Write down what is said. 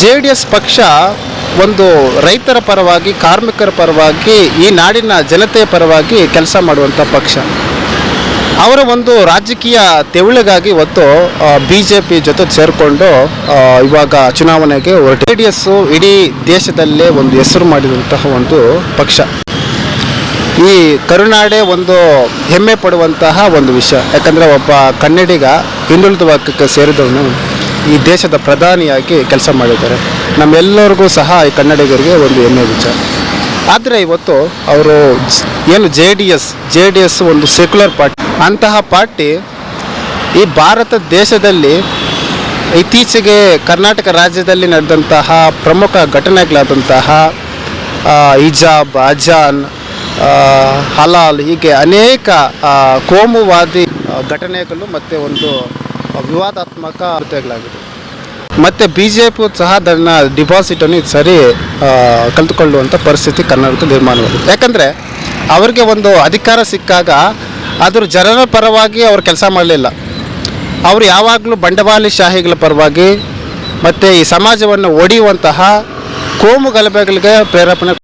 J D S ಪಕ್ಷ ಒಂದು ರೈತರ ಪರವಾಗಿ, ಕಾರ್ಮಿಕರ ಪರವಾಗಿ, ಈ ನಾಡಿನ ಜನತೆಯ ಪರವಾಗಿ ಕೆಲಸ ಮಾಡುವಂಥ ಪಕ್ಷ. ಅವರ ಒಂದು ರಾಜಕೀಯ ತೆವಳಿಗಾಗಿ ಇವತ್ತು ಬಿ ಜೆ ಪಿ ಜೊತೆ ಸೇರಿಕೊಂಡು ಇವಾಗ ಚುನಾವಣೆಗೆ ಜೆ ಡಿ ಎಸ್ಸು ಇಡೀ ದೇಶದಲ್ಲೇ ಒಂದು ಹೆಸರು ಮಾಡಿದಂತಹ ಒಂದು ಪಕ್ಷ. ಈ ಕರುನಾಡೆ ಒಂದು ಹೆಮ್ಮೆ ಪಡುವಂತಹ ಒಂದು ವಿಷಯ. ಯಾಕಂದರೆ ಒಬ್ಬ ಕನ್ನಡಿಗ ಹಿಂದುಳಿದ ವರ್ಗಕ್ಕೆ ಸೇರಿದವನು. ಈ ದೇಶದ ಪ್ರಧಾನಿಯಾಗಿ ಕೆಲಸ ಮಾಡಿದ್ದಾರೆ. ನಮ್ಮೆಲ್ಲರಿಗೂ ಸಹ ಈ ಕನ್ನಡಿಗರಿಗೆ ಒಂದು ಹೆಮ್ಮೆ ವಿಚಾರ. ಆದರೆ ಇವತ್ತು ಅವರು ಏನು J D S, J D S ಒಂದು ಸೆಕ್ಯುಲರ್ ಪಾರ್ಟಿ ಅಂತಹ ಪಾರ್ಟಿ ಈ ಭಾರತ ದೇಶದಲ್ಲಿ ಇತ್ತೀಚೆಗೆ ಕರ್ನಾಟಕ ರಾಜ್ಯದಲ್ಲಿ ನಡೆದಂತಹ ಪ್ರಮುಖ ಘಟನೆಗಳಾದಂತಹ ಹಿಜಾಬ್, ಅಜಾನ್ ಹಲಾಲ್ ಹೀಗೆ ಅನೇಕ ಕೋಮುವಾದಿ ಘಟನೆಗಳು ಮತ್ತು ಒಂದು ವಿವಾದಾತ್ಮಕ ಕೃತ್ಯಗಳಾಗಿದೆ ಮತ್ತು ಬಿ ಜೆ ಪಿ ಸಹ ಅದನ್ನು ಡಿಪಾಸಿಟನ್ನು ಸರಿ ಕಲಿತುಕೊಳ್ಳುವಂಥ ಪರಿಸ್ಥಿತಿ ಕನ್ನಡಕ್ಕೆ ನಿರ್ಮಾಣವಾಗಿದೆ ಯಾಕಂದರೆ ಅವರಿಗೆ ಒಂದು ಅಧಿಕಾರ ಸಿಕ್ಕಾಗ ಅದರ ಜನರ ಪರವಾಗಿ ಅವರು ಕೆಲಸ ಮಾಡಲಿಲ್ಲ. ಅವರು ಯಾವಾಗಲೂ ಬಂಡವಾಳಶಾಹಿಗಳ ಪರವಾಗಿ ಮತ್ತು ಈ ಸಮಾಜವನ್ನು ಒಡೆಯುವಂತಹ ಕೋಮು ಗಲಭೆಗಳಿಗೆ ಪ್ರೇರೇಪಣೆ